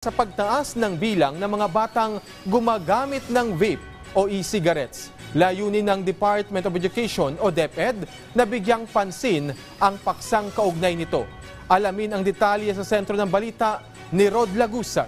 sa pagtaas ng bilang ng mga batang gumagamit ng vape o e-cigarettes. Layunin ng Department of Education o DepEd na bigyang pansin ang paksang kaugnay nito. Alamin ang detalye sa sentro ng balita ni Rod Lagusa.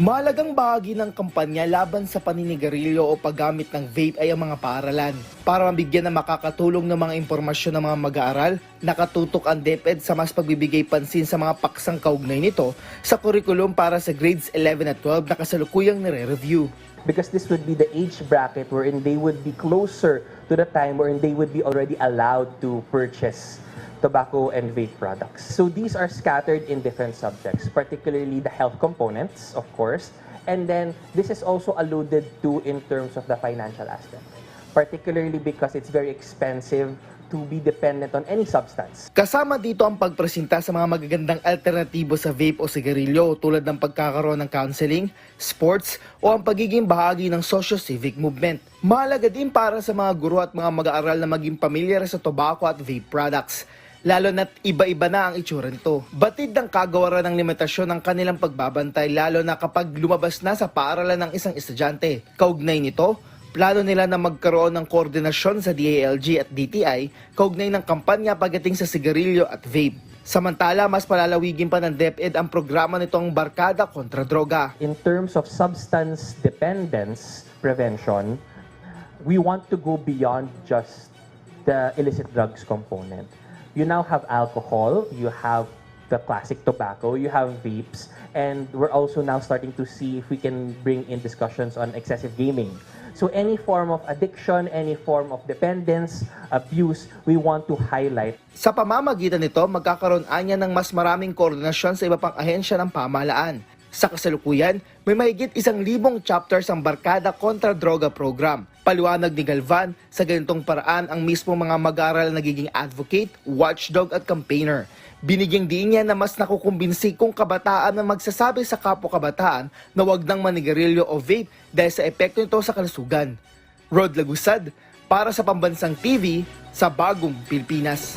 Mahalagang bahagi ng kampanya laban sa paninigarilyo o paggamit ng vape ay ang mga paaralan. Para mabigyan ng makakatulong ng mga impormasyon ng mga mag-aaral, nakatutok ang DepEd sa mas pagbibigay pansin sa mga paksang kaugnay nito sa kurikulum para sa grades 11 at 12 na kasalukuyang nire-review. Because this would be the age bracket wherein they would be closer to the time wherein they would be already allowed to purchase tobacco and vape products. So these are scattered in different subjects, particularly the health components, of course, and then this is also alluded to in terms of the financial aspect, particularly because it's very expensive to be dependent on any substance. Kasama dito ang pagpresenta sa mga magagandang alternatibo sa vape o sigarilyo tulad ng pagkakaroon ng counseling, sports o ang pagiging bahagi ng socio-civic movement. Mahalaga din para sa mga guro at mga mag-aaral na maging pamilyar sa tobacco at vape products lalo na't iba-iba na ang itsura nito. Batid ng kagawaran ng limitasyon ng kanilang pagbabantay lalo na kapag lumabas na sa paaralan ng isang estudyante. Kaugnay nito, plano nila na magkaroon ng koordinasyon sa DALG at DTI kaugnay ng kampanya pagdating sa sigarilyo at vape. Samantala, mas palalawigin pa ng DepEd ang programa nitong Barkada kontra Droga. in terms of substance dependence prevention, we want to go beyond just the illicit drugs component. You now have alcohol, you have the classic tobacco, you have vapes, and we're also now starting to see if we can bring in discussions on excessive gaming. So any form of addiction, any form of dependence, abuse, we want to highlight Sa pamamagitan nito, magkakaroon anya ng mas maraming koordinasyon sa iba pang ahensya ng pamahalaan. Sa kasalukuyan, may mahigit isang libong chapters ang Barkada kontra Droga program. Paliwanag ni Galvan, sa ganitong paraan ang mismo mga mag-aaral nagiging advocate, watchdog at campaigner. Binigyang diin niya na mas nakukumbinsi kung kabataan na magsasabi sa kapwa-kabataan na wag nang manigarilyo o vape dahil sa epekto nito sa kalusugan. Rod Lagusad, para sa Pambansang TV, sa Bagong Pilipinas.